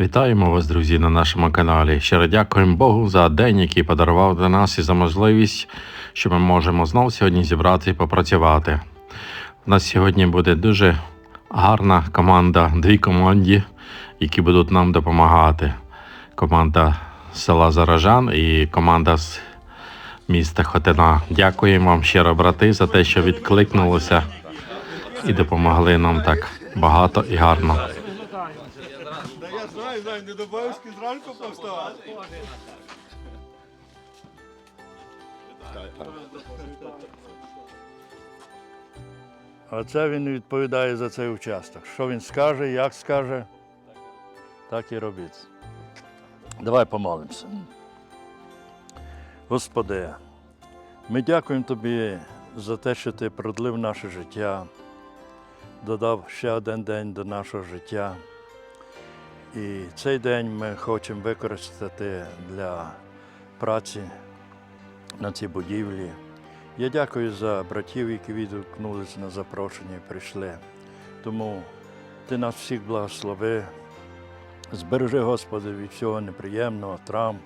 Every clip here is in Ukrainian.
Вітаємо вас, друзі, на нашому каналі. Щиро дякуємо Богу за день, який подарував для нас і за можливість, що ми можемо знов сьогодні зібрати і попрацювати. У нас сьогодні буде дуже гарна команда, дві команди, які будуть нам допомагати. Команда села Заражан і команда з міста Хотина. Дякуємо вам щиро, брати, за те, що відкликнулися і допомогли нам так багато і гарно. Та я знаю, знаю, не добавський зранку повстав. Оце він відповідає за цей участок. Що він скаже, як скаже, так і робіть. Давай помолимося. Господи, ми дякуємо Тобі за те, що Ти продлив наше життя, додав ще один день до нашого життя. І цей день ми хочемо використати для праці на цій будівлі. Я дякую за братів, які відгукнулися на запрошення і прийшли. Тому ти нас всіх благослови. Збережи, Господи, від всього неприємного, травм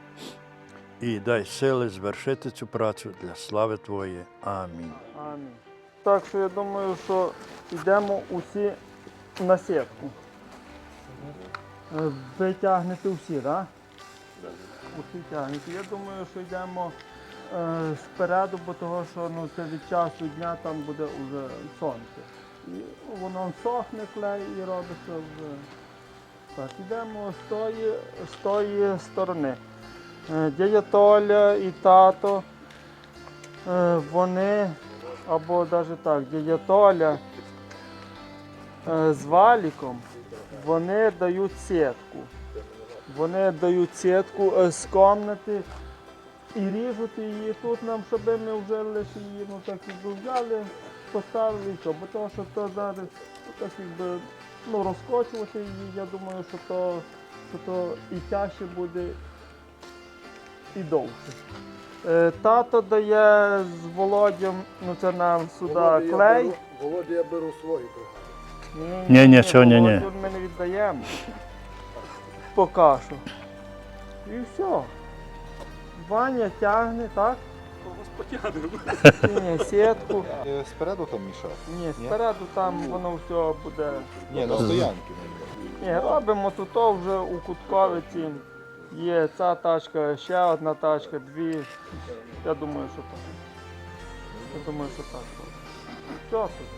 і дай сили звершити цю працю для слави Твоєї. Амінь. Амінь. Так що я думаю, що йдемо усі на сітку. Е, Ви тягнете всі, так? Усі тягнете. Я думаю, що йдемо е, спереду, бо того, що ну, це від часу дня там буде вже сонце. І воно сохне клей і робиться вже. Так, йдемо з тої, з тої сторони. Е, Дядя Толя і тато, е, вони або навіть так, дядя Толя е, з валіком, вони дають сітку. Вони дають сітку е, з комнати і ріжуть її тут нам, щоб ми вже лише її ну, так якби взяли, поставили що. Бо того, що то зараз ну, так якби, ну, розкочувати її, я думаю, що то, що то і тяжче буде, і довше. Е, Тато дає з Володям, ну це нам сюди клей. Володя, я беру свої. Ні, ні, цього ні, ні. Володю ми не віддаємо. Поки що. І все. Ваня тягне, так? Ні, сітку. Е, Спереду там мішав? Ні, спереду там воно все буде. Ні, на стоянки. Ні, робимо тут то вже у Кутковиці. Є ця тачка, ще одна тачка, дві. Я думаю, що так. Я думаю, що так. буде. Все тут.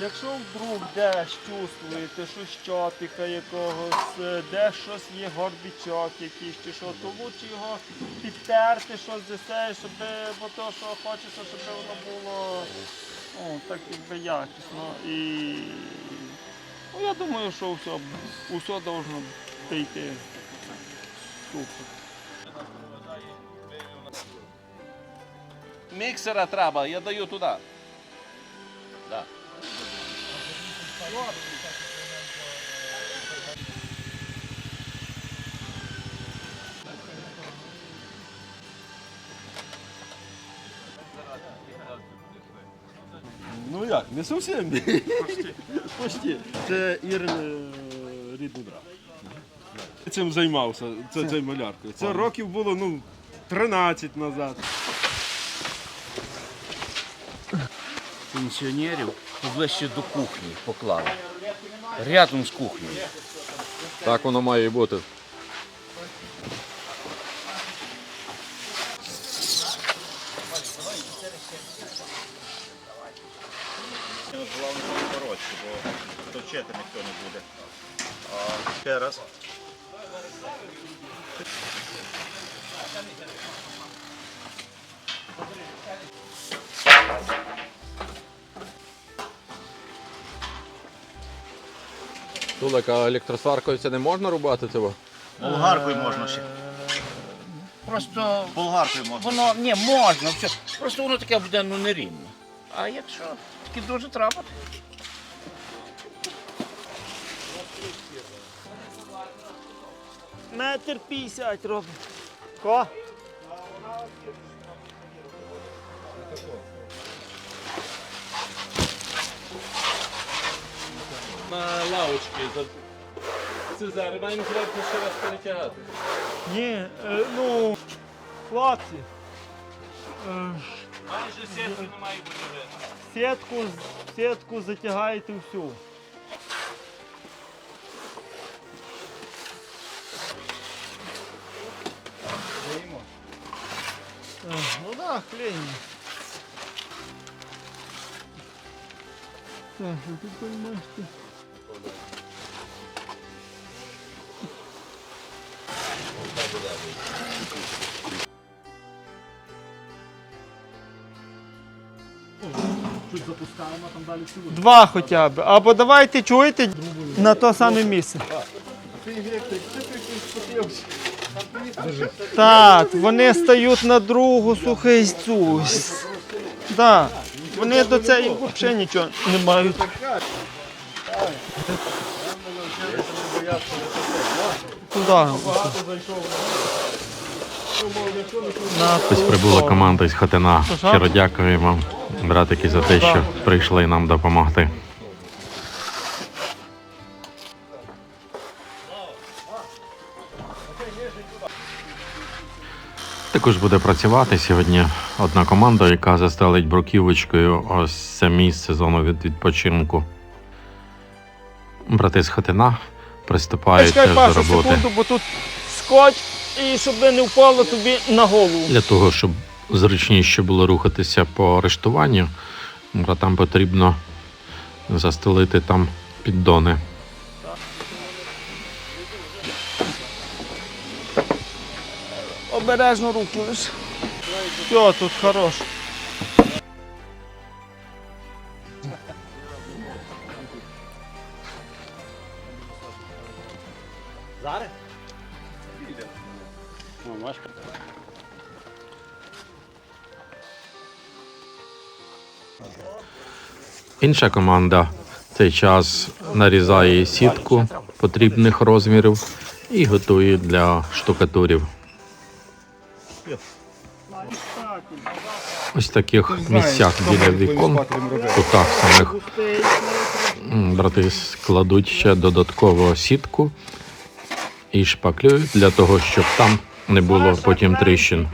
Якщо вдруг десь чувствуєте, що щотика якогось, е, де щось є горбічок якийсь чи що, то лучше його підтерти, щось десь, щоб бо то, що хочеться, щоб воно було ну, так якби якісно. І ну, я думаю, що все, усе должно прийти супер. Міксера треба, я даю туди. Да. Ну як, не зовсім. Почти. Це Ірин е, рідний брат. Цим займався, це, це маляркою. Це років було ну, 13 назад. Пенсіонерів поближче до кухні поклали. Рядом з кухнею. Так воно має бути. Головне коротше, бо точити ніхто не буде. А, ще раз. Тулик, а електросваркою це не можна рубати цього? Болгаркою можна ще. Е, просто Болгаркою можна. воно не можна, все. просто воно таке буде ну, нерівне. А якщо таки дуже треба. Метр п'ятдесят робить. Ко? Вона. На лавочки. за- Цезар, маємо зверху ще раз перетягати. Ні, е, ну, хлопці. Е, Майже сітки не має бути видно. сітку, сітку затягаєте всю. Е, Ну да, клеїмо. Так, ви тут понимаєте. Два хоча б. Або давайте чуєте на то саме місце. Так, вони стають на другу сухий цю. Так. Вони до цієї взагалі нічого не мають. Туди. На Ось прибула команда із Хотина. Що? Щиро дякуємо, братики, за те, що прийшли нам допомогти. Також буде працювати сьогодні одна команда, яка застелить бруківочкою ось це місце зону від відпочинку. Брати з Хотина приступають теж до роботи. секунду, бо тут скотч, і щоб не впало тобі на голову. Для того, щоб зручніше було рухатися по арештуванню, братам потрібно застелити там піддони. Обережно руки лиш. Все, тут хорош. Інша команда в цей час нарізає сітку потрібних розмірів і готує для штукатурів. Ось в таких місцях біля вікон, кутах самих брати складуть ще додатково сітку і шпаклюють для того, щоб там не було потім тріщин.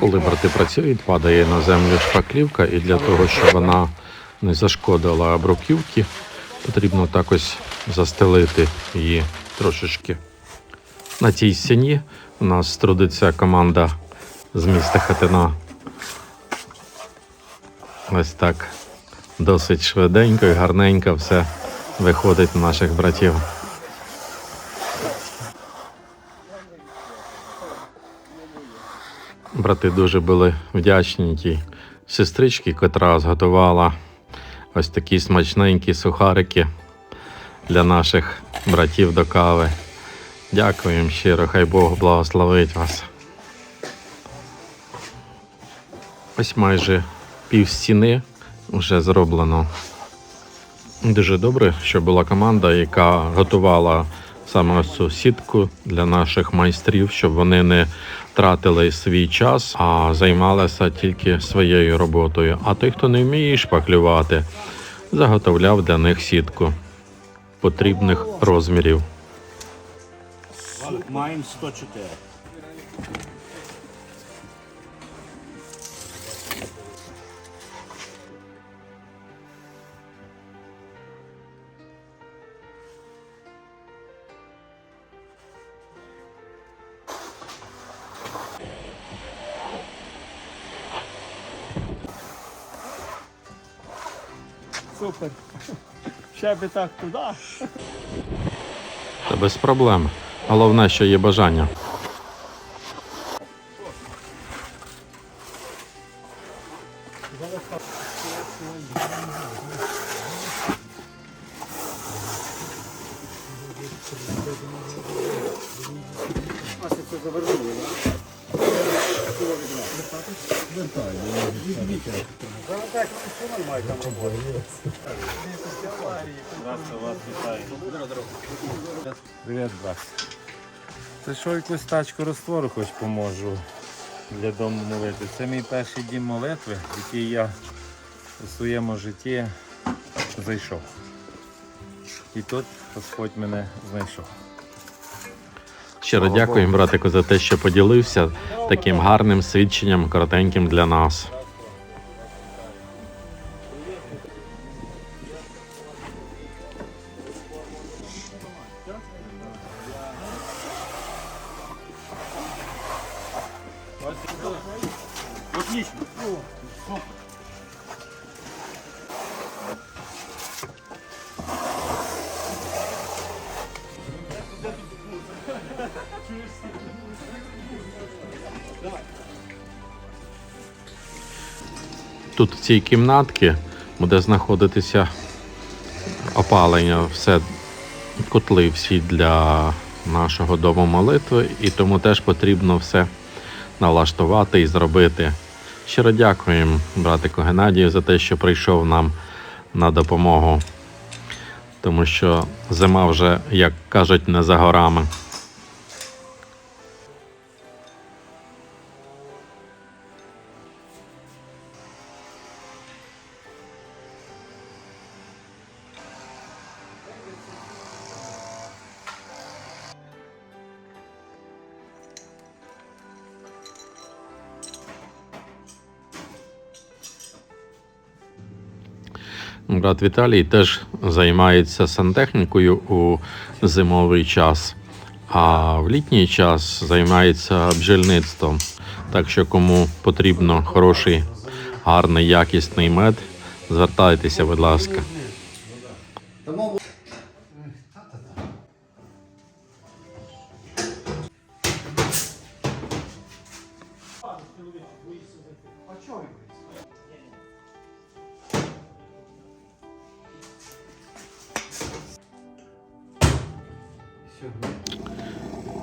Коли брати працюють, падає на землю шпаклівка, і для того, щоб вона не зашкодила бруківки, потрібно так ось застелити її трошечки. На цій стіні у нас трудиться команда з міста Хатина. Ось так досить швиденько і гарненько все виходить у наших братів. Брати дуже були вдячні тій сестричці, котра зготувала ось такі смачненькі сухарики для наших братів до кави. Дякуємо щиро, хай Бог благословить вас. Ось майже пів стіни вже зроблено. Дуже добре, що була команда, яка готувала саме цю сітку для наших майстрів, щоб вони не тратили свій час, а займалися тільки своєю роботою. А той, хто не вміє шпаклювати, заготовляв для них сітку потрібних розмірів. Маємо 104. супер. Ще би так туди. Та без проблем. Головне, що є бажання. Завернули, так? Вертаю. Привіт, брат. Це що якусь тачку розтвору хоч поможу для дому молитви. Це мій перший дім молитви, в який я у своєму житті зайшов. І тут Господь мене знайшов. Щиро дякуємо, братику, за те, що поділився таким гарним свідченням, коротеньким для нас. Тут в цій кімнатці буде знаходитися опалення, все котли всі для нашого дому молитви, і тому теж потрібно все налаштувати і зробити. Щиро дякуємо, братику Геннадію, за те, що прийшов нам на допомогу, тому що зима вже, як кажуть, не за горами. Брат Віталій теж займається сантехнікою у зимовий час, а в літній час займається бджільництвом. Так що, кому потрібно хороший, гарний, якісний мед, звертайтеся, будь ласка.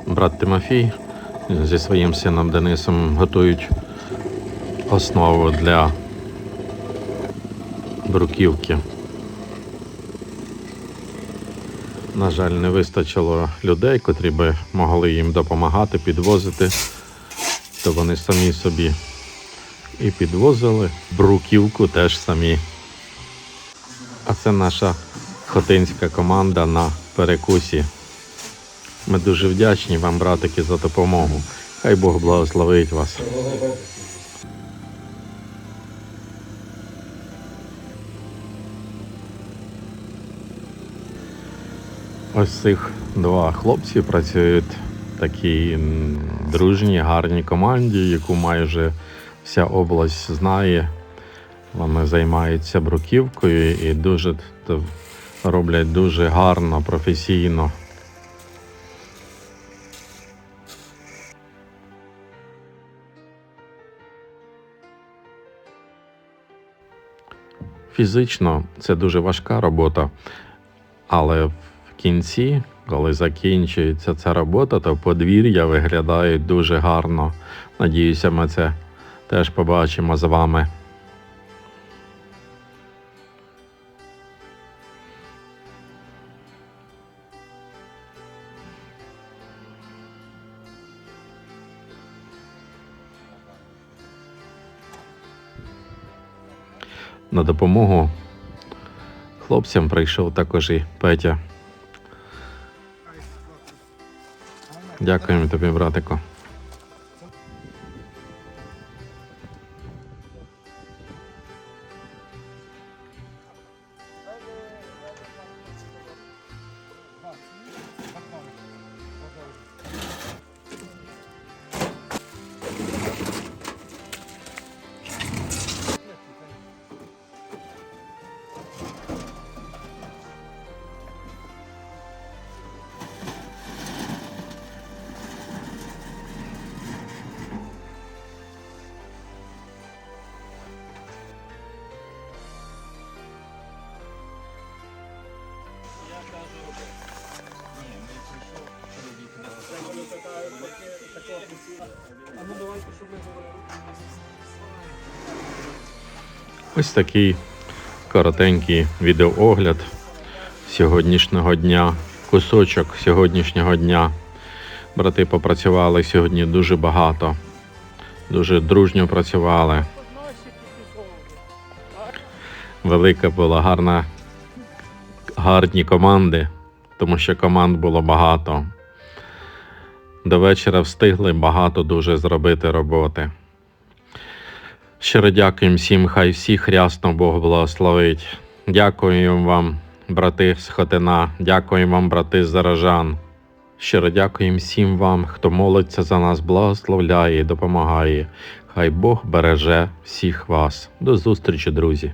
Брат Тимофій зі своїм сином Денисом готують основу для бруківки. На жаль, не вистачило людей, котрі би могли їм допомагати, підвозити, то вони самі собі і підвозили бруківку теж самі. А це наша хотинська команда на перекусі. Ми дуже вдячні вам, братики, за допомогу. Хай Бог благословить вас. Ось цих два хлопці працюють в такій дружній, гарній команді, яку майже вся область знає. Вони займаються бруківкою і дуже роблять дуже гарно, професійно. Фізично це дуже важка робота, але в кінці, коли закінчується ця робота, то подвір'я виглядає дуже гарно. Надіюся, ми це теж побачимо з вами. На допомогу хлопцям прийшов також і Петя. Дякуємо тобі, братику. Ось такий коротенький відеоогляд сьогоднішнього дня, кусочок сьогоднішнього дня. Брати попрацювали сьогодні дуже багато, дуже дружньо працювали. Велика була гарна, гарні команди, тому що команд було багато. До вечора встигли багато дуже зробити роботи. Щиро дякуємо всім, хай всіх рясно Бог благословить. Дякуємо вам, брати з Хотина, дякуємо вам, брати Заражан. Щиро дякуємо всім вам, хто молиться за нас, благословляє і допомагає. Хай Бог береже всіх вас. До зустрічі, друзі!